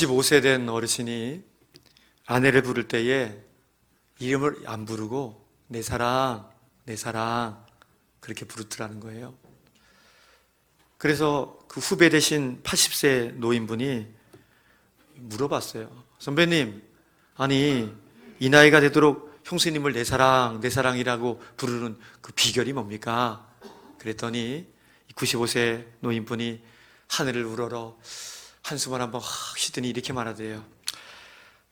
95세 된 어르신이 아내를 부를 때에 이름을 안 부르고 내 사랑, 내 사랑 그렇게 부르더라는 거예요. 그래서 그 후배 되신 80세 노인분이 물어봤어요. 선배님, 아니 이 나이가 되도록 형수님을 내 사랑, 내 사랑이라고 부르는 그 비결이 뭡니까? 그랬더니 95세 노인분이 하늘을 우러러 한숨을 한번 확 쉬더니 이렇게 말하대요.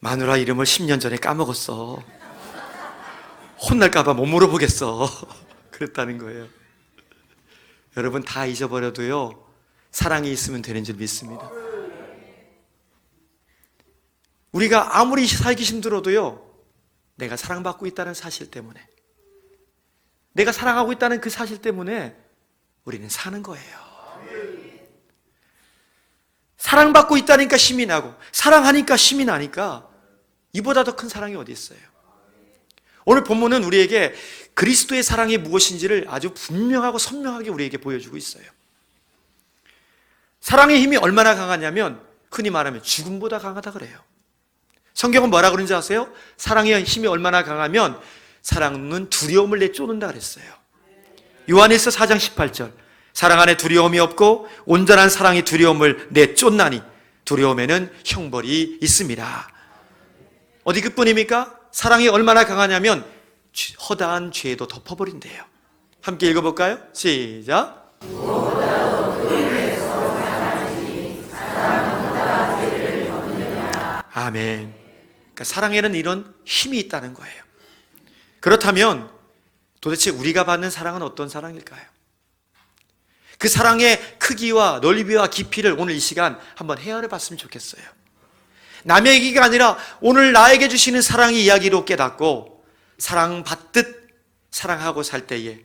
마누라 이름을 10년 전에 까먹었어. 혼날까봐 못 물어보겠어. 그랬다는 거예요. 여러분 다 잊어버려도요, 사랑이 있으면 되는 줄 믿습니다. 우리가 아무리 살기 힘들어도요, 내가 사랑받고 있다는 사실 때문에, 내가 사랑하고 있다는 그 사실 때문에 우리는 사는 거예요. 사랑받고 있다니까 힘이 나고, 사랑하니까 힘이 나니까, 이보다 더 큰 사랑이 어디 있어요? 오늘 본문은 우리에게 그리스도의 사랑이 무엇인지를 아주 분명하고 선명하게 우리에게 보여주고 있어요. 사랑의 힘이 얼마나 강하냐면 흔히 말하면 죽음보다 강하다 그래요. 성경은 뭐라 그런지 아세요? 사랑의 힘이 얼마나 강하면 사랑은 두려움을 내쫓는다 그랬어요. 요한일서 4장 18절. 사랑 안에 두려움이 없고 온전한 사랑이 두려움을 내쫓나니 두려움에는 형벌이 있습니다. 어디 그뿐입니까? 사랑이 얼마나 강하냐면 허다한 죄도 덮어버린대요. 함께 읽어볼까요? 시작. 아멘. 그러니까 사랑에는 이런 힘이 있다는 거예요. 그렇다면 도대체 우리가 받는 사랑은 어떤 사랑일까요? 그 사랑의 크기와 넓이와 깊이를 오늘 이 시간 한번 헤아려 봤으면 좋겠어요. 남의 얘기가 아니라 오늘 나에게 주시는 사랑의 이야기로 깨닫고 사랑받듯 사랑하고 살 때에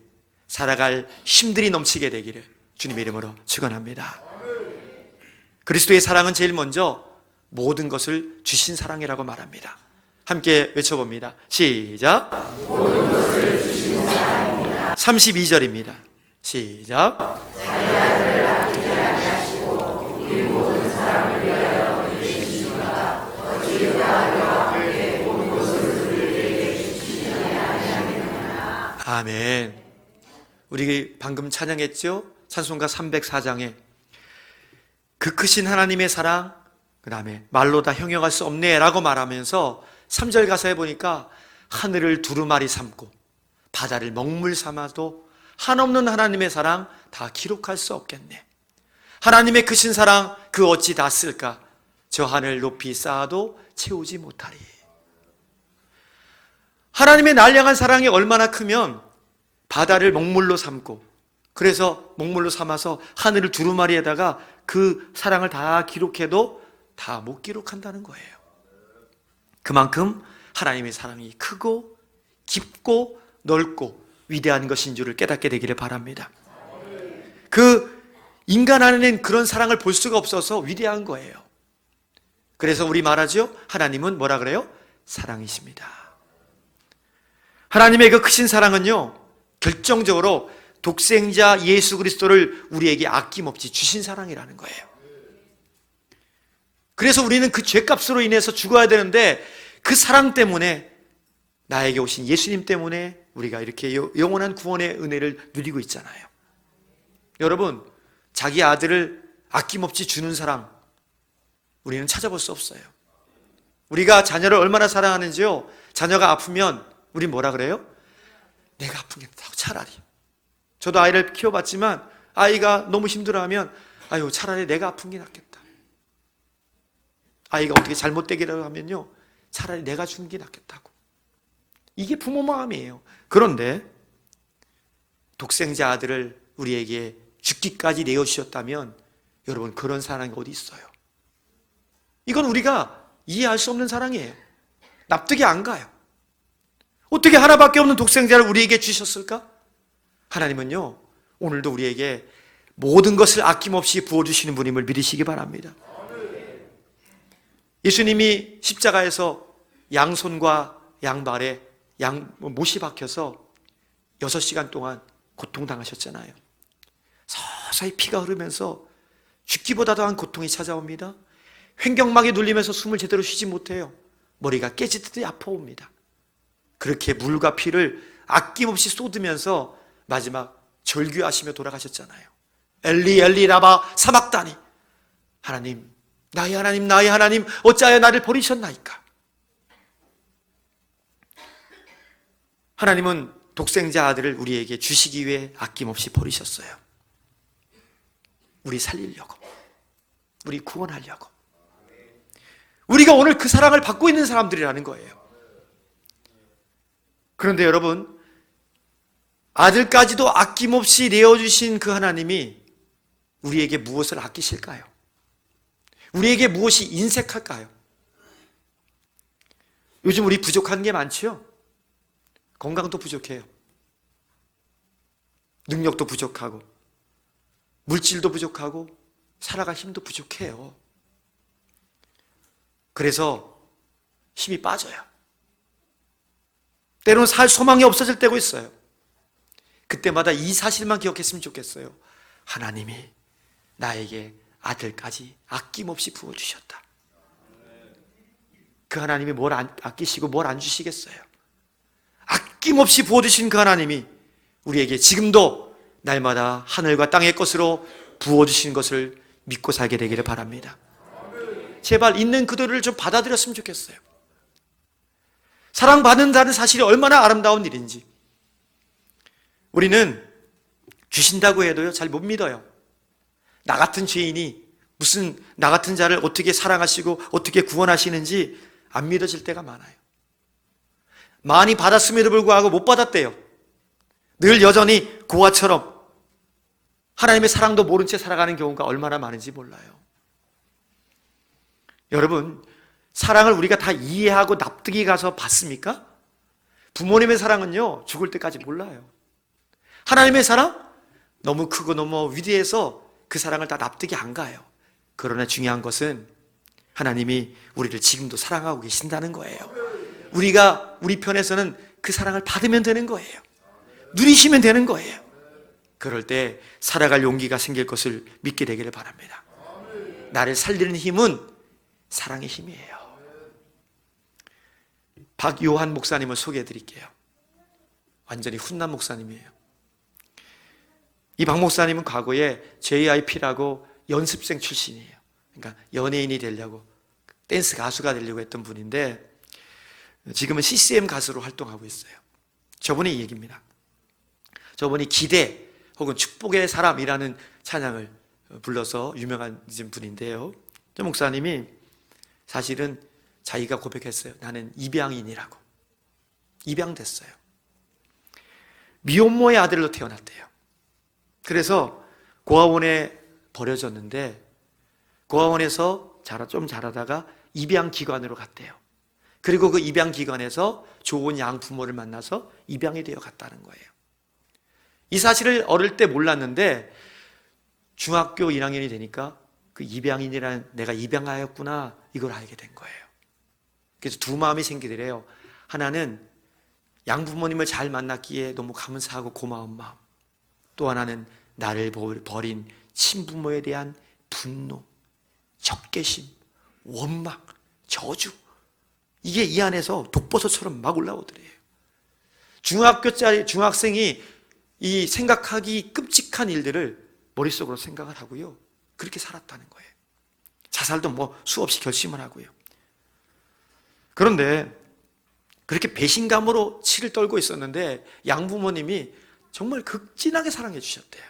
살아갈 힘들이 넘치게 되기를 주님의 이름으로 축원합니다. 그리스도의 사랑은 제일 먼저 모든 것을 주신 사랑이라고 말합니다. 함께 외쳐봅니다. 시작. 32절입니다. 시작. 아멘. 우리 방금 찬양했죠? 찬송가 304장에 그 크신 하나님의 사랑, 그 다음에 말로 다 형용할 수 없네 라고 말하면서 3절 가사에 보니까 하늘을 두루마리 삼고 바다를 먹물 삼아도 한없는 하나님의 사랑 다 기록할 수 없겠네. 하나님의 크신 사랑 그 어찌 다 쓸까? 저 하늘 높이 쌓아도 채우지 못하리. 하나님의 날량한 사랑이 얼마나 크면 바다를 먹물로 삼고 그래서 먹물로 삼아서 하늘을 두루마리에다가 그 사랑을 다 기록해도 다 못 기록한다는 거예요. 그만큼 하나님의 사랑이 크고 깊고 넓고 위대한 것인 줄을 깨닫게 되기를 바랍니다. 그 인간 안에는 그런 사랑을 볼 수가 없어서 위대한 거예요. 그래서 우리 말하죠. 하나님은 뭐라 그래요? 사랑이십니다. 하나님의 그 크신 사랑은요, 결정적으로 독생자 예수 그리스도를 우리에게 아낌없이 주신 사랑이라는 거예요. 그래서 우리는 그 죄값으로 인해서 죽어야 되는데 그 사랑 때문에 나에게 오신 예수님 때문에 우리가 이렇게 영원한 구원의 은혜를 누리고 있잖아요. 여러분, 자기 아들을 아낌없이 주는 사랑, 우리는 찾아볼 수 없어요. 우리가 자녀를 얼마나 사랑하는지요? 자녀가 아프면 우리 뭐라 그래요? 내가 아픈 게 낫다고 차라리. 저도 아이를 키워봤지만 아이가 너무 힘들어하면 아유 차라리 내가 아픈 게 낫겠다. 아이가 어떻게 잘못되기라고 하면요 차라리 내가 죽는 게 낫겠다고. 이게 부모 마음이에요. 그런데 독생자 아들을 우리에게 죽기까지 내어주셨다면 여러분 그런 사랑이 어디 있어요? 이건 우리가 이해할 수 없는 사랑이에요. 납득이 안 가요. 어떻게 하나밖에 없는 독생자를 우리에게 주셨을까? 하나님은요, 오늘도 우리에게 모든 것을 아낌없이 부어주시는 분임을 믿으시기 바랍니다. 예수님이 십자가에서 양손과 양발에 양, 못이 박혀서 6시간 동안 고통당하셨잖아요. 서서히 피가 흐르면서 죽기보다 더한 고통이 찾아옵니다. 횡격막에 눌리면서 숨을 제대로 쉬지 못해요. 머리가 깨지듯이 아파옵니다. 그렇게 물과 피를 아낌없이 쏟으면서 마지막 절규하시며 돌아가셨잖아요. 엘리 엘리 라바 사막다니 하나님 나의 하나님 나의 하나님 어찌하여 나를 버리셨나이까 하나님은 독생자 아들을 우리에게 주시기 위해 아낌없이 버리셨어요. 우리 살리려고 우리 구원하려고 우리가 오늘 그 사랑을 받고 있는 사람들이라는 거예요. 그런데 여러분 아들까지도 아낌없이 내어주신 그 하나님이 우리에게 무엇을 아끼실까요? 우리에게 무엇이 인색할까요? 요즘 우리 부족한 게 많지요? 건강도 부족해요. 능력도 부족하고, 물질도 부족하고, 살아갈 힘도 부족해요. 그래서 힘이 빠져요. 때로는 살 소망이 없어질 때고 있어요. 그때마다 이 사실만 기억했으면 좋겠어요. 하나님이 나에게 아들까지 아낌없이 부어주셨다. 그 하나님이 뭘 안, 아끼시고 뭘 안 주시겠어요? 아낌없이 부어주신 그 하나님이 우리에게 지금도 날마다 하늘과 땅의 것으로 부어주신 것을 믿고 살게 되기를 바랍니다. 제발 있는 그들을 좀 받아들였으면 좋겠어요. 사랑받는다는 사실이 얼마나 아름다운 일인지. 우리는 주신다고 해도요, 잘 못 믿어요. 나 같은 죄인이 무슨 나 같은 자를 어떻게 사랑하시고 어떻게 구원하시는지 안 믿어질 때가 많아요. 많이 받았음에도 불구하고 못 받았대요. 늘 여전히 고아처럼 하나님의 사랑도 모른 채 살아가는 경우가 얼마나 많은지 몰라요. 여러분, 사랑을 우리가 다 이해하고 납득이 가서 받습니까? 부모님의 사랑은요, 죽을 때까지 몰라요. 하나님의 사랑? 너무 크고 너무 위대해서 그 사랑을 다 납득이 안 가요. 그러나 중요한 것은 하나님이 우리를 지금도 사랑하고 계신다는 거예요. 우리가 우리 편에서는 그 사랑을 받으면 되는 거예요. 누리시면 되는 거예요. 그럴 때 살아갈 용기가 생길 것을 믿게 되기를 바랍니다. 나를 살리는 힘은 사랑의 힘이에요. 박요한 목사님을 소개해 드릴게요. 완전히 훈남 목사님이에요. 이 박 목사님은 과거에 JIP라고 연습생 출신이에요. 그러니까 연예인이 되려고 댄스 가수가 되려고 했던 분인데 지금은 CCM 가수로 활동하고 있어요. 저분의 얘기입니다. 저분이 기대 혹은 축복의 사람이라는 찬양을 불러서 유명한 분인데요. 저 목사님이 사실은 자기가 고백했어요. 나는 입양인이라고. 입양됐어요. 미혼모의 아들로 태어났대요. 그래서 고아원에 버려졌는데 고아원에서 자라 좀 자라다가 입양 기관으로 갔대요. 그리고 그 입양 기관에서 좋은 양 부모를 만나서 입양이 되어 갔다는 거예요. 이 사실을 어릴 때 몰랐는데 중학교 1학년이 되니까 그 입양인이라는 내가 입양하였구나 이걸 알게 된 거예요. 그래서 두 마음이 생기더래요. 하나는 양부모님을 잘 만났기에 너무 감사하고 고마운 마음. 또 하나는 나를 버린 친부모에 대한 분노, 적개심, 원망, 저주. 이게 이 안에서 독버섯처럼 막 올라오더래요. 중학교짜리 중학생이 이 생각하기 끔찍한 일들을 머릿속으로 생각을 하고요. 그렇게 살았다는 거예요. 자살도 뭐 수없이 결심을 하고요. 그런데 그렇게 배신감으로 치를 떨고 있었는데 양부모님이 정말 극진하게 사랑해 주셨대요.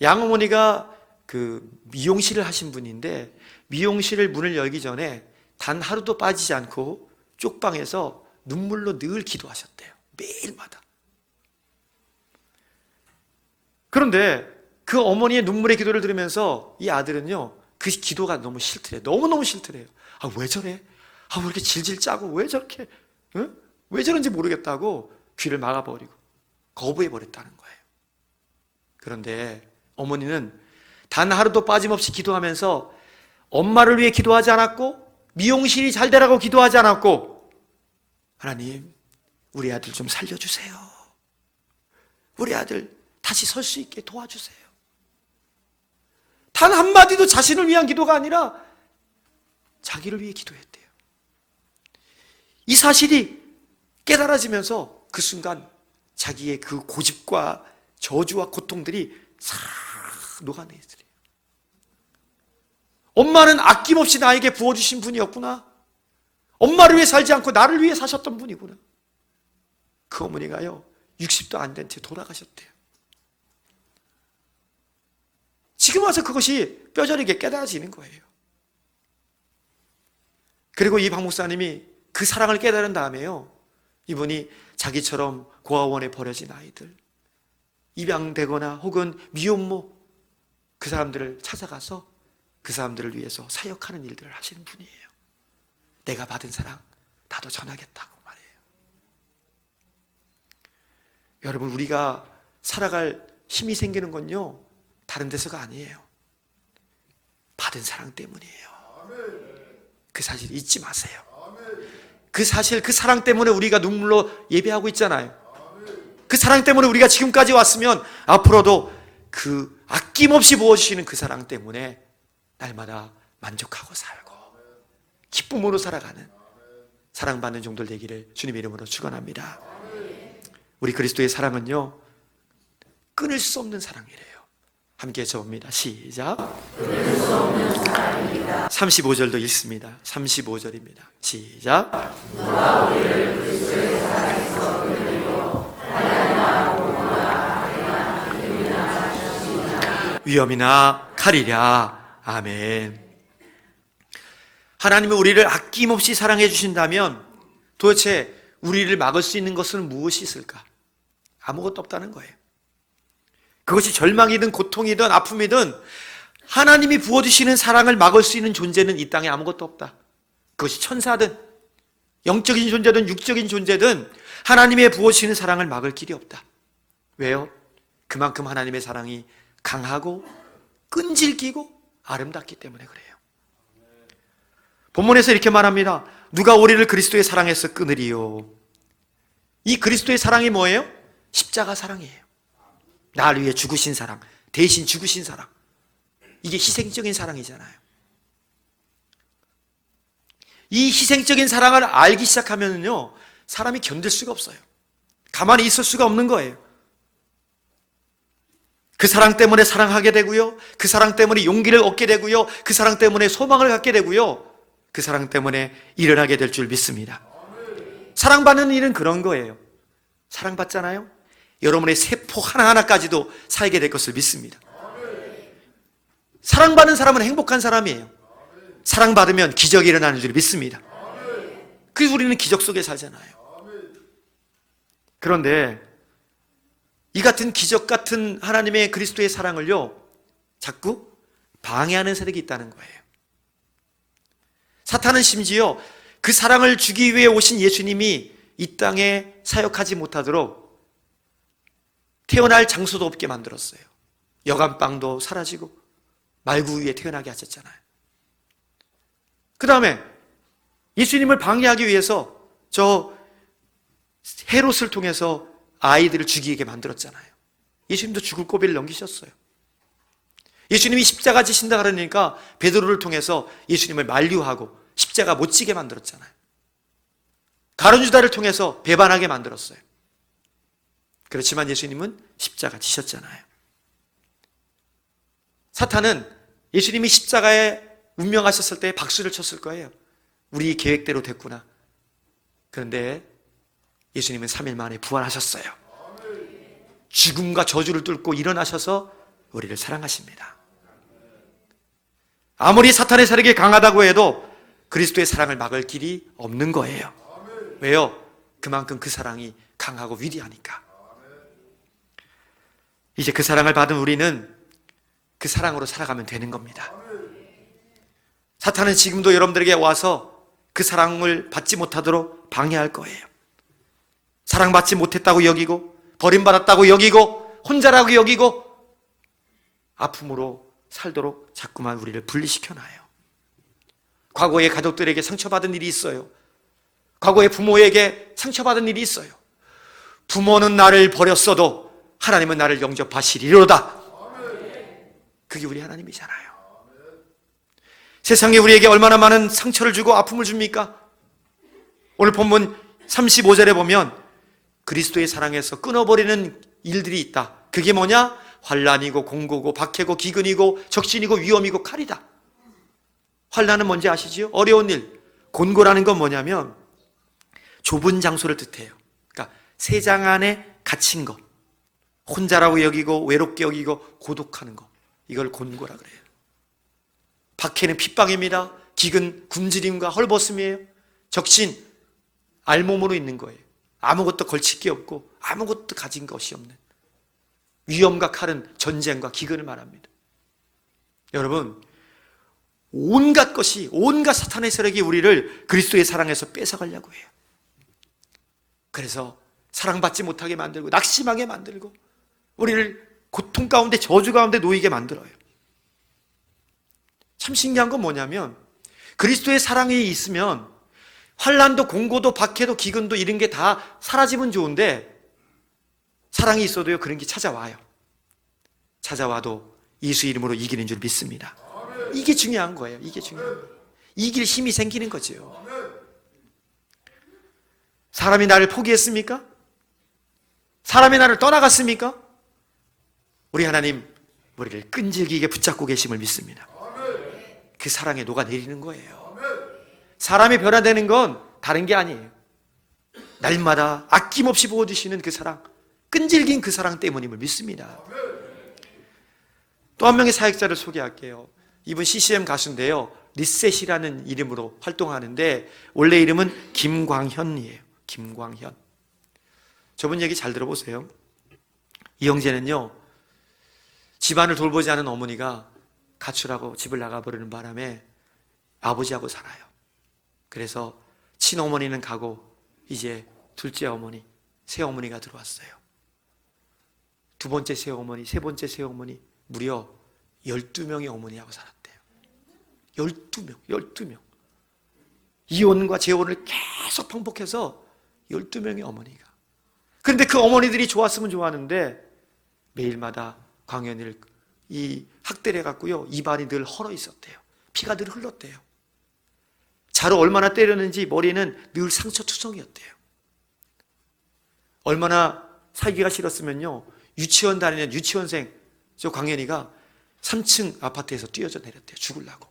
양어머니가 그 미용실을 하신 분인데 미용실을 문을 열기 전에 단 하루도 빠지지 않고 쪽방에서 눈물로 늘 기도하셨대요. 매일마다. 그런데 그 어머니의 눈물의 기도를 들으면서 이 아들은요, 그 기도가 너무 싫더래. 너무너무 싫더래요. 아, 왜 저래? 아, 왜 이렇게 질질 짜고, 왜 저렇게, 응? 왜 저런지 모르겠다고 귀를 막아버리고 거부해버렸다는 거예요. 그런데 어머니는 단 하루도 빠짐없이 기도하면서 엄마를 위해 기도하지 않았고, 미용실이 잘 되라고 기도하지 않았고, 하나님, 우리 아들 좀 살려주세요. 우리 아들 다시 설 수 있게 도와주세요. 단 한마디도 자신을 위한 기도가 아니라 자기를 위해 기도했대요. 이 사실이 깨달아지면서 그 순간 자기의 그 고집과 저주와 고통들이 싹 녹아내더래요. 엄마는 아낌없이 나에게 부어주신 분이었구나. 엄마를 위해 살지 않고 나를 위해 사셨던 분이구나. 그 어머니가요, 60도 안 된 채 돌아가셨대요. 지금 와서 그것이 뼈저리게 깨달아지는 거예요. 그리고 이 박 목사님이 그 사랑을 깨달은 다음에요. 이분이 자기처럼 고아원에 버려진 아이들, 입양되거나 혹은 미혼모 그 사람들을 찾아가서 그 사람들을 위해서 사역하는 일들을 하시는 분이에요. 내가 받은 사랑 나도 전하겠다고 말해요. 여러분 우리가 살아갈 힘이 생기는 건요 다른 데서가 아니에요. 받은 사랑 때문이에요. 그 사실 잊지 마세요. 그 사실 그 사랑 때문에 우리가 눈물로 예배하고 있잖아요. 그 사랑 때문에 우리가 지금까지 왔으면 앞으로도 그 아낌없이 부어주시는 그 사랑 때문에 날마다 만족하고 살고 기쁨으로 살아가는 사랑받는 종들 되기를 주님 이름으로 축원합니다. 우리 그리스도의 사랑은요 끊을 수 없는 사랑이래요. 함께 해봅니다. 시작. 35절도 읽습니다. 35절입니다. 시작. 위험이나 칼이랴. 아멘. 하나님이 우리를 아낌없이 사랑해 주신다면 도대체 우리를 막을 수 있는 것은 무엇이 있을까? 아무것도 없다는 거예요. 그것이 절망이든 고통이든 아픔이든 하나님이 부어주시는 사랑을 막을 수 있는 존재는 이 땅에 아무것도 없다. 그것이 천사든 영적인 존재든 육적인 존재든 하나님의 부어주시는 사랑을 막을 길이 없다. 왜요? 그만큼 하나님의 사랑이 강하고 끈질기고 아름답기 때문에 그래요. 본문에서 이렇게 말합니다. 누가 우리를 그리스도의 사랑에서 끊으리요? 이 그리스도의 사랑이 뭐예요? 십자가 사랑이에요. 나를 위해 죽으신 사랑, 대신 죽으신 사랑. 이게 희생적인 사랑이잖아요. 이 희생적인 사랑을 알기 시작하면요, 사람이 견딜 수가 없어요. 가만히 있을 수가 없는 거예요. 그 사랑 때문에 사랑하게 되고요. 그 사랑 때문에 용기를 얻게 되고요. 그 사랑 때문에 소망을 갖게 되고요. 그 사랑 때문에 일을 하게 될 줄 믿습니다. 사랑받는 일은 그런 거예요. 사랑받잖아요? 여러분의 세포 하나하나까지도 살게 될 것을 믿습니다. 사랑받는 사람은 행복한 사람이에요. 사랑받으면 기적이 일어나는 줄 믿습니다. 그래서 우리는 기적 속에 살잖아요. 그런데 이 같은 기적 같은 하나님의 그리스도의 사랑을요, 자꾸 방해하는 세력이 있다는 거예요. 사탄은 심지어 그 사랑을 주기 위해 오신 예수님이 이 땅에 사역하지 못하도록 태어날 장소도 없게 만들었어요. 여간빵도 사라지고 말구 위에 태어나게 하셨잖아요. 그 다음에 예수님을 방해하기 위해서 저 헤롯을 통해서 아이들을 죽이게 만들었잖아요. 예수님도 죽을 고비를 넘기셨어요. 예수님이 십자가 지신다 그러니까 베드로를 통해서 예수님을 만류하고 십자가 못 지게 만들었잖아요. 가론 유다를 통해서 배반하게 만들었어요. 그렇지만 예수님은 십자가 지셨잖아요. 사탄은 예수님이 십자가에 운명하셨을 때 박수를 쳤을 거예요. 우리 계획대로 됐구나. 그런데 예수님은 3일 만에 부활하셨어요. 죽음과 저주를 뚫고 일어나셔서 우리를 사랑하십니다. 아무리 사탄의 세력이 강하다고 해도 그리스도의 사랑을 막을 길이 없는 거예요. 왜요? 그만큼 그 사랑이 강하고 위대하니까. 이제 그 사랑을 받은 우리는 그 사랑으로 살아가면 되는 겁니다. 사탄은 지금도 여러분들에게 와서 그 사랑을 받지 못하도록 방해할 거예요. 사랑받지 못했다고 여기고, 버림받았다고 여기고, 혼자라고 여기고, 아픔으로 살도록 자꾸만 우리를 분리시켜 놔요. 과거에 가족들에게 상처받은 일이 있어요. 과거에 부모에게 상처받은 일이 있어요. 부모는 나를 버렸어도 하나님은 나를 영접하시리로다. 그게 우리 하나님이잖아요. 세상에 우리에게 얼마나 많은 상처를 주고 아픔을 줍니까? 오늘 본문 35절에 보면 그리스도의 사랑에서 끊어버리는 일들이 있다. 그게 뭐냐? 환란이고 공고고 박해고 기근이고 적신이고 위험이고 칼이다. 환란은 뭔지 아시지요? 어려운 일. 곤고라는 건 뭐냐면 좁은 장소를 뜻해요. 그러니까 세 장 안에 갇힌 것. 혼자라고 여기고 외롭게 여기고 고독하는 것. 이걸 곤고라 그래요. 박해는 핍박입니다. 기근 굶주림과 헐벗음이에요. 적신 알몸으로 있는 거예요. 아무것도 걸칠 게 없고 아무것도 가진 것이 없는 위험과 칼은 전쟁과 기근을 말합니다. 여러분 온갖 것이 온갖 사탄의 세력이 우리를 그리스도의 사랑에서 뺏어가려고 해요. 그래서 사랑받지 못하게 만들고 낙심하게 만들고 우리를 고통 가운데 저주 가운데 놓이게 만들어요. 참 신기한 건 뭐냐면 그리스도의 사랑이 있으면 환란도 공고도 박해도 기근도 이런 게 다 사라지면 좋은데 사랑이 있어도요 그런 게 찾아와요. 찾아와도 예수 이름으로 이기는 줄 믿습니다. 이게 중요한 거예요. 이게 중요한 거예요. 이길 힘이 생기는 거죠. 사람이 나를 포기했습니까? 사람이 나를 떠나갔습니까? 우리 하나님 우리를 끈질기게 붙잡고 계심을 믿습니다. 그 사랑에 녹아내리는 거예요. 사람이 변화되는 건 다른 게 아니에요. 날마다 아낌없이 부어주시는 그 사랑, 끈질긴 그 사랑 때문임을 믿습니다. 또 한 명의 사역자를 소개할게요. 이분 CCM 가수인데요. 리셋이라는 이름으로 활동하는데 원래 이름은 김광현이에요. 김광현. 저분 얘기 잘 들어보세요. 이 형제는요. 집안을 돌보지 않은 어머니가 가출하고 집을 나가버리는 바람에 아버지하고 살아요. 그래서 친어머니는 가고 이제 둘째 어머니, 새어머니가 들어왔어요. 두 번째 새어머니, 세 번째 새어머니 무려 12명의 어머니하고 살았대요. 12명, 12명. 이혼과 재혼을 계속 반복해서 12명의 어머니가. 그런데 그 어머니들이 좋았으면 좋았는데 매일마다 광현이를 이 학대를 해갖고요. 입안이 늘 헐어 있었대요. 피가 늘 흘렀대요. 자로 얼마나 때렸는지 머리는 늘 상처투성이었대요. 얼마나 살기가 싫었으면요. 유치원 다니는 유치원생 저 광현이가 3층 아파트에서 뛰어져 내렸대요. 죽을라고.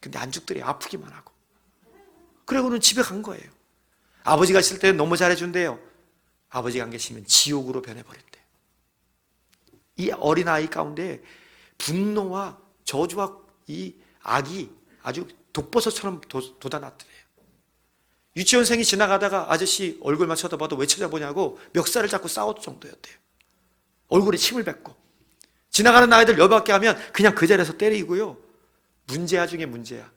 근데 안 죽더래. 아프기만 하고. 그러고는 집에 간 거예요. 아버지가 있을 때는 너무 잘해준대요. 아버지가 안 계시면 지옥으로 변해버렸대요. 이 어린아이 가운데 분노와 저주와 이 악이 아주 독버섯처럼 도, 돋아났더래요. 유치원생이 지나가다가 아저씨 얼굴만 쳐다봐도 왜 쳐다보냐고 멱살을 잡고 싸웠 정도였대요. 얼굴에 침을 뱉고. 지나가는 아이들 열받게 하면 그냥 그 자리에서 때리고요. 문제야 중에 문제야.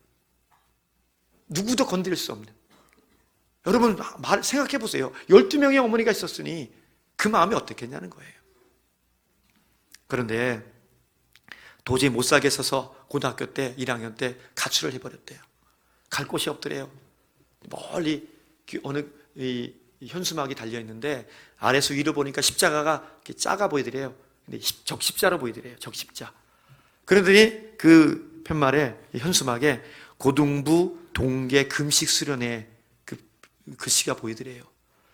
누구도 건드릴 수 없는. 여러분 말 생각해 보세요. 12명의 어머니가 있었으니 그 마음이 어떻겠냐는 거예요. 그런데 도저히 못 살겠어서 고등학교 때 1학년 때 가출을 해버렸대요. 갈 곳이 없더래요. 멀리 어느 이 현수막이 달려 있는데 아래서 위로 보니까 십자가가 이렇게 작아 보이더래요. 근데 적십자로 보이더래요. 적십자. 그러더니 그 편말에 현수막에 고등부 동계 금식 수련회 그 글씨가 보이더래요.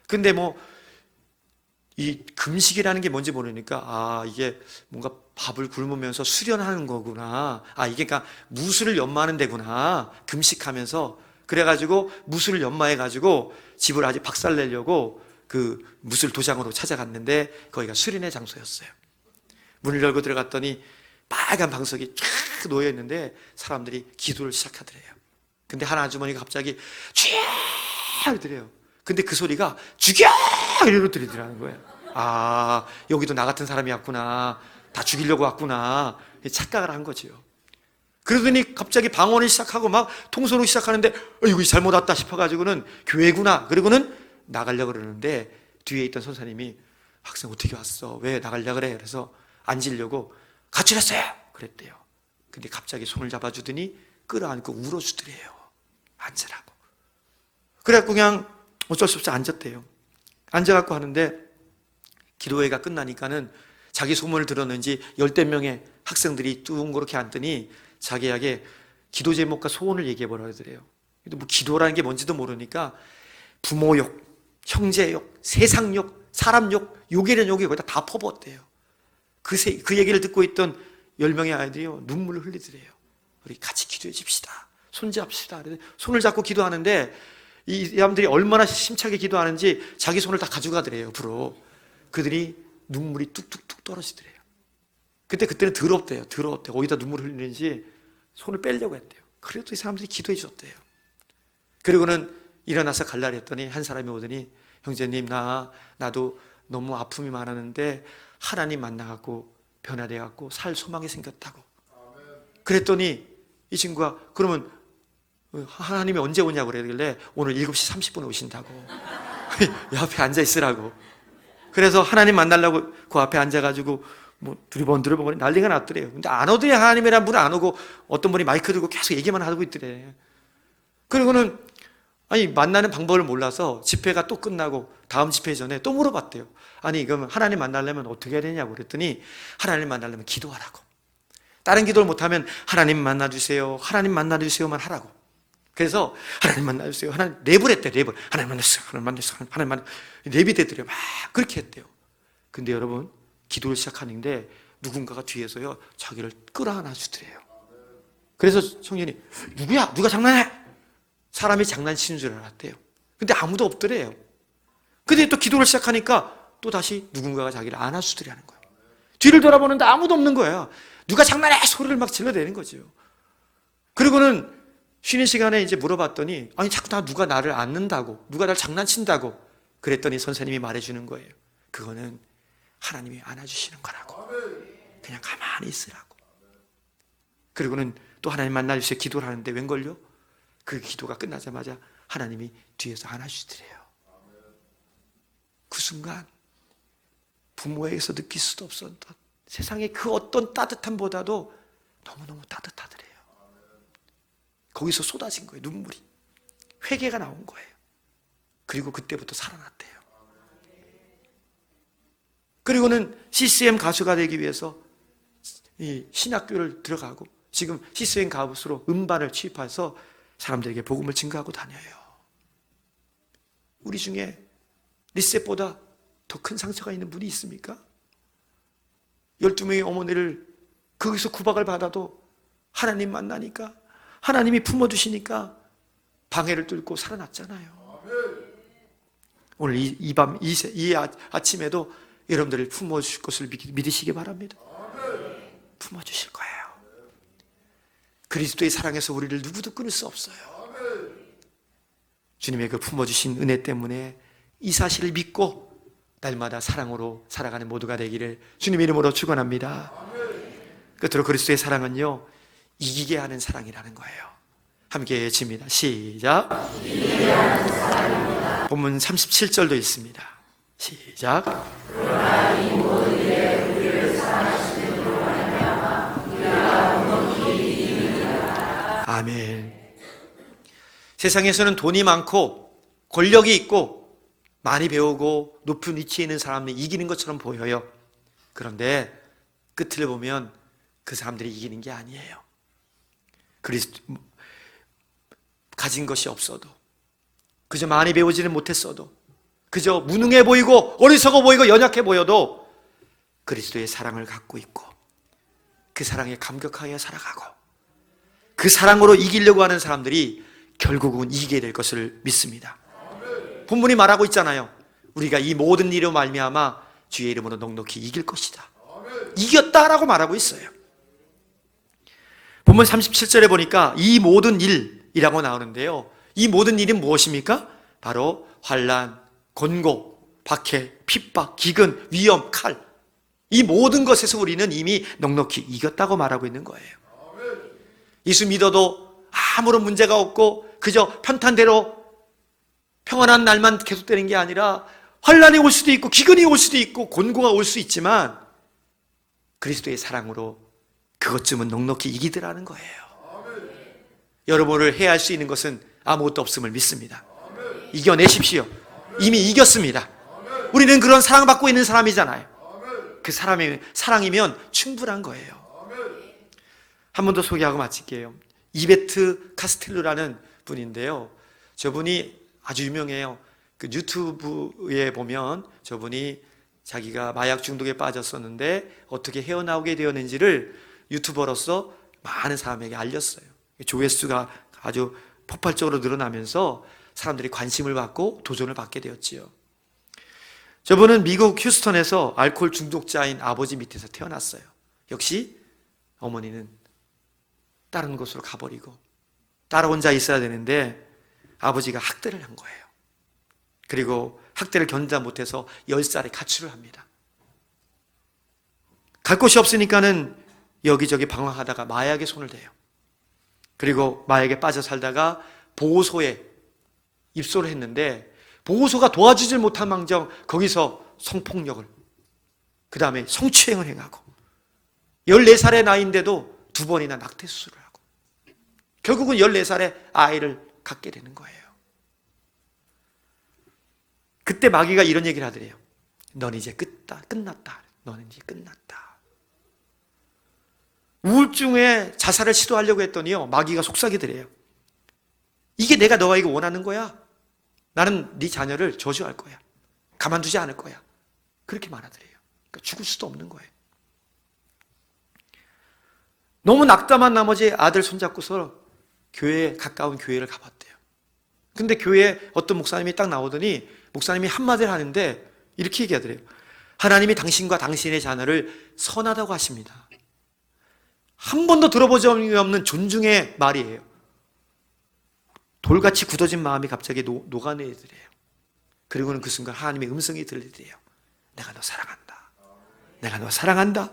근데 뭐 이 금식이라는 게 뭔지 모르니까 아 이게 뭔가 밥을 굶으면서 수련하는 거구나. 아 이게 그러니까 무술을 연마하는 데구나. 금식하면서 그래가지고 무술을 연마해 가지고 집을 아주 박살내려고 그 무술 도장으로 찾아갔는데 거기가 수련의 장소였어요. 문을 열고 들어갔더니 빨간 방석이 쫙 놓여 있는데 사람들이 기도를 시작하더래요. 근데 한 아주머니가 갑자기 쥐야 이러더래요. 근데 그 소리가 죽여 이러고 들리더라는 거예요. 아 여기도 나 같은 사람이 왔구나. 다 죽이려고 왔구나. 착각을 한 거지요. 그러더니 갑자기 방언을 시작하고 막 통솔을 시작하는데 어, 이거 잘못 왔다 싶어가지고는 교회구나. 그리고는 나가려고 그러는데 뒤에 있던 선사님이 학생 어떻게 왔어? 왜 나가려고 그래? 그래서 앉으려고 가출했어요. 그랬대요. 근데 갑자기 손을 잡아주더니 끌어안고 울어주더래요. 앉으라고. 그래갖고 그냥 어쩔 수 없이 앉았대요. 앉아갖고 하는데 기도회가 끝나니까는 자기 소문을 들었는지 열댓 명의 학생들이 뚱그렇게 앉더니 자기에게 기도 제목과 소원을 얘기해 보라 그러더래요. 근데 뭐 기도라는 게 뭔지도 모르니까 부모 욕, 형제 욕, 세상 욕, 사람 욕, 욕이란 욕이 거기다 다 퍼부었대요. 그, 세, 그 얘기를 듣고 있던 열 명의 아이들이요 눈물을 흘리더래요. 우리 같이 기도해 줍시다. 손잡시다. 손을 잡고 기도하는데 이 사람들이 얼마나 심차게 기도하는지 자기 손을 다 가져가더래요. 옆으로. 그들이 눈물이 뚝뚝뚝 떨어지더래요. 근데 그때는 더럽대요. 더럽대요. 어디다 눈물을 흘리는지 손을 빼려고 했대요. 그래도 이 사람들이 기도해 줬대요. 그리고는 일어나서 갈라리 했더니 한 사람이 오더니 형제님 나 나도 너무 아픔이 많았는데 하나님 만나갖고 변화돼 갖고 살 소망이 생겼다고. 그랬더니 이 친구가 그러면 하나님이 언제 오냐고 그러길래 오늘 7시 30분에 오신다고. 옆에 앉아 있으라고. 그래서 하나님 만나려고 그 앞에 앉아가지고 뭐 두리번 두리번 난리가 났더래요. 근데 안 오더니 하나님이란 분은 안 오고 어떤 분이 마이크 들고 계속 얘기만 하고 있더래. 그리고는 아니 만나는 방법을 몰라서 집회가 또 끝나고 다음 집회 전에 또 물어봤대요. 아니 그러면 하나님 만나려면 어떻게 해야 되냐고 그랬더니 하나님 만나려면 기도하라고. 다른 기도를 못하면 하나님 만나주세요. 하나님 만나주세요만 하라고. 그래서 하나님 만나주세요. 하나님 랩을 했대 랩을. 하나님 만나주세요. 하나님 만나주세요. 하나님 만나 랩이 되더래요. 막 그렇게 했대요. 근데 여러분 기도를 시작하는데 누군가가 뒤에서요 자기를 끌어안아 주더래요. 그래서 청년이 누구야? 누가 장난해? 사람이 장난치는 줄 알았대요. 근데 아무도 없더래요. 근데 또 기도를 시작하니까 또 다시 누군가가 자기를 안아주더라는 거예요. 뒤를 돌아보는데 아무도 없는 거예요. 누가 장난해! 소리를 막 질러대는 거죠. 그리고는 쉬는 시간에 이제 물어봤더니, 아니, 자꾸 다 누가 나를 안는다고, 누가 나를 장난친다고. 그랬더니 선생님이 말해주는 거예요. 그거는 하나님이 안아주시는 거라고. 그냥 가만히 있으라고. 그리고는 또 하나님 만나주세요. 기도를 하는데 웬 걸요? 그 기도가 끝나자마자 하나님이 뒤에서 안아주시더래요. 그 순간 부모에게서 느낄 수도 없었던 세상의 그 어떤 따뜻함보다도 너무너무 따뜻하더래요. 거기서 쏟아진 거예요. 눈물이. 회개가 나온 거예요. 그리고 그때부터 살아났대요. 그리고는 CCM 가수가 되기 위해서 이 신학교를 들어가고 지금 CCM 가수로 음반을 취입해서 사람들에게 복음을 증거하고 다녀요. 우리 중에 리셋보다 더 큰 상처가 있는 분이 있습니까? 12명의 어머니를 거기서 구박을 받아도 하나님 만나니까 하나님이 품어주시니까 방해를 뚫고 살아났잖아요. 오늘 이, 이 밤, 이, 세- 이 아, 아침에도 여러분들을 품어주실 것을 믿- 믿으시기 바랍니다. 품어주실 거예요. 그리스도의 사랑에서 우리를 누구도 끊을 수 없어요. 주님의 그 품어주신 은혜 때문에 이 사실을 믿고 날마다 사랑으로 살아가는 모두가 되기를 주님의 이름으로 축원합니다. 끝으로 그리스도의 사랑은요 이기게 하는 사랑이라는 거예요. 함께 외칩니다. 시작. 본문 37절도 있습니다. 시작. 아멘. 세상에서는 돈이 많고 권력이 있고 많이 배우고 높은 위치에 있는 사람을 이기는 것처럼 보여요. 그런데 끝을 보면 그 사람들이 이기는 게 아니에요. 그리스도 가진 것이 없어도 그저 많이 배우지는 못했어도 그저 무능해 보이고 어리석어 보이고 연약해 보여도 그리스도의 사랑을 갖고 있고 그 사랑에 감격하여 살아가고 그 사랑으로 이기려고 하는 사람들이 결국은 이기게 될 것을 믿습니다. 본문이 말하고 있잖아요. 우리가 이 모든 일로 말미암아 주의 이름으로 넉넉히 이길 것이다. 이겼다라고 말하고 있어요. 본문 37절에 보니까 이 모든 일이라고 나오는데요. 이 모든 일은 무엇입니까? 바로 환란, 권고, 박해, 핍박, 기근, 위험, 칼. 이 모든 것에서 우리는 이미 넉넉히 이겼다고 말하고 있는 거예요. 예수 믿어도 아무런 문제가 없고 그저 편탄대로 평안한 날만 계속되는 게 아니라 환란이 올 수도 있고 기근이 올 수도 있고 곤고가 올 수 있지만 그리스도의 사랑으로 그것쯤은 넉넉히 이기더라는 거예요. 여러분을 해할 수 있는 것은 아무것도 없음을 믿습니다. 이겨내십시오. 이미 이겼습니다. 우리는 그런 사랑받고 있는 사람이잖아요. 그 사람이 사랑이면 충분한 거예요. 한 번 더 소개하고 마칠게요. 이베트 카스텔루라는 분인데요. 저분이 아주 유명해요. 그 유튜브에 보면 저분이 자기가 마약 중독에 빠졌었는데 어떻게 헤어나오게 되었는지를 유튜버로서 많은 사람에게 알렸어요. 조회수가 아주 폭발적으로 늘어나면서 사람들이 관심을 받고 도전을 받게 되었지요. 저분은 미국 휴스턴에서 알코올 중독자인 아버지 밑에서 태어났어요. 역시 어머니는 다른 곳으로 가버리고 딸 혼자 있어야 되는데 아버지가 학대를 한 거예요. 그리고 학대를 견디다 못해서 10살에 가출을 합니다. 갈 곳이 없으니까는 여기저기 방황하다가 마약에 손을 대요. 그리고 마약에 빠져 살다가 보호소에 입소를 했는데 보호소가 도와주질 못한 망정 거기서 성폭력을 그 다음에 성추행을 행하고 14살의 나이인데도 두 번이나 낙태 수술을 하고 결국은 14살에 아이를 갖게 되는 거예요. 그때 마귀가 이런 얘기를 하더래요. 넌 이제 끝다, 끝났다. 너는 이제 끝났다. 우울증에 자살을 시도하려고 했더니요. 마귀가 속삭이더래요. 이게 내가 이거 원하는 거야. 나는 네 자녀를 저주할 거야. 가만두지 않을 거야. 그렇게 말하더래요. 그러니까 죽을 수도 없는 거예요. 너무 낙담한 나머지 아들 손잡고서 교회에 가까운 교회를 가봤대요. 근데 교회에 어떤 목사님이 딱 나오더니 목사님이 한마디를 하는데 이렇게 얘기하더래요. 하나님이 당신과 당신의 자녀를 선하다고 하십니다. 한 번도 적이 없는 존중의 말이에요. 돌같이 굳어진 마음이 갑자기 녹, 녹아내더래요. 그리고는 그 순간 하나님의 음성이 들리더래요. 내가 너 사랑한다. 내가 너 사랑한다.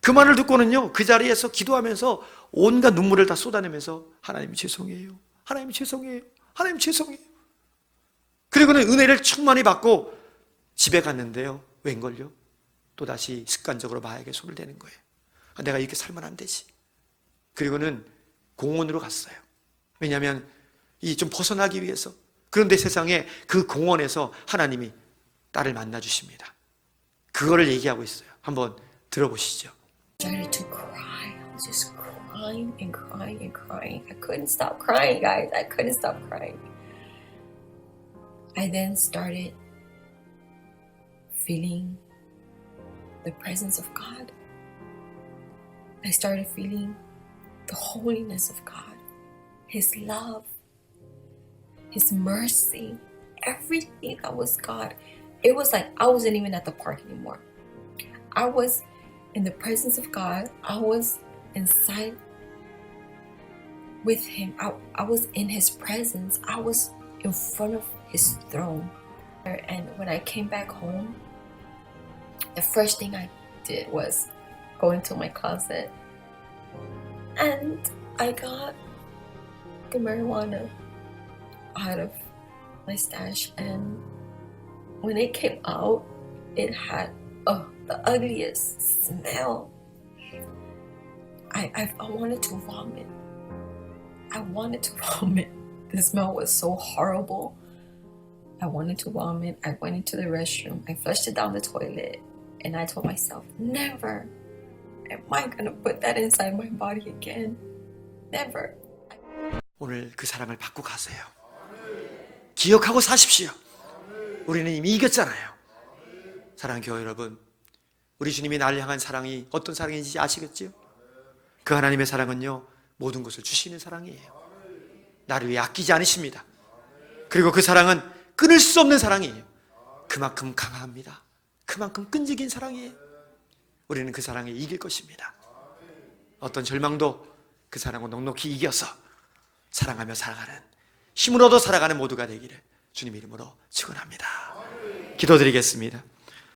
그 말을 듣고는요, 그 자리에서 기도하면서 온갖 눈물을 다 쏟아내면서 하나님 죄송해요. 하나님 죄송해요. 하나님 죄송해요. 그리고는 은혜를 충만히 받고 집에 갔는데요. 웬걸요? 또다시 습관적으로 마약에 손을 대는 거예요. 아, 내가 이렇게 살면 안 되지. 그리고는 공원으로 갔어요. 왜냐하면 이 좀 벗어나기 위해서. 그런데 세상에 그 공원에서 하나님이 딸을 만나 주십니다. 그거를 얘기하고 있어요. 한번 들어보시죠. crying and crying and crying. I couldn't stop crying, guys. I couldn't stop crying. I then started feeling the presence of God. I started feeling the holiness of God, His love, His mercy, everything that was God. It was like I wasn't even at the park anymore. I was in the presence of God. I was inside with Him. I, I was in His presence. I was in front of His throne. And when I came back home, the first thing I did was go into my closet and I got the marijuana out of my stash. And when it came out, it had oh, the ugliest smell. I, I, I wanted to vomit. I wanted to vomit. The smell was so horrible. I wanted to vomit. I went into the restroom. I flushed it down the toilet. And I told myself, never am I to put that inside my body again. Never. 오늘 그 사랑을 받고 가세요. 기억하고 사십시오. 우리는 이미 이겼잖아요. 사랑하는 교회 여러분, 우리 주님이 나를 향한 사랑이 어떤 사랑인지 아시겠지요? 그 하나님의 사랑은요, 모든 것을 주시는 사랑이에요. 나를 위해 아끼지 않으십니다. 그리고 그 사랑은 끊을 수 없는 사랑이에요. 그만큼 강합니다. 그만큼 끈질긴 사랑이에요. 우리는 그 사랑에 이길 것입니다. 어떤 절망도 그 사랑을 넉넉히 이겨서 사랑하며 살아가는 얻어 살아가는 모두가 되기를 주님 이름으로 축원합니다. 기도드리겠습니다.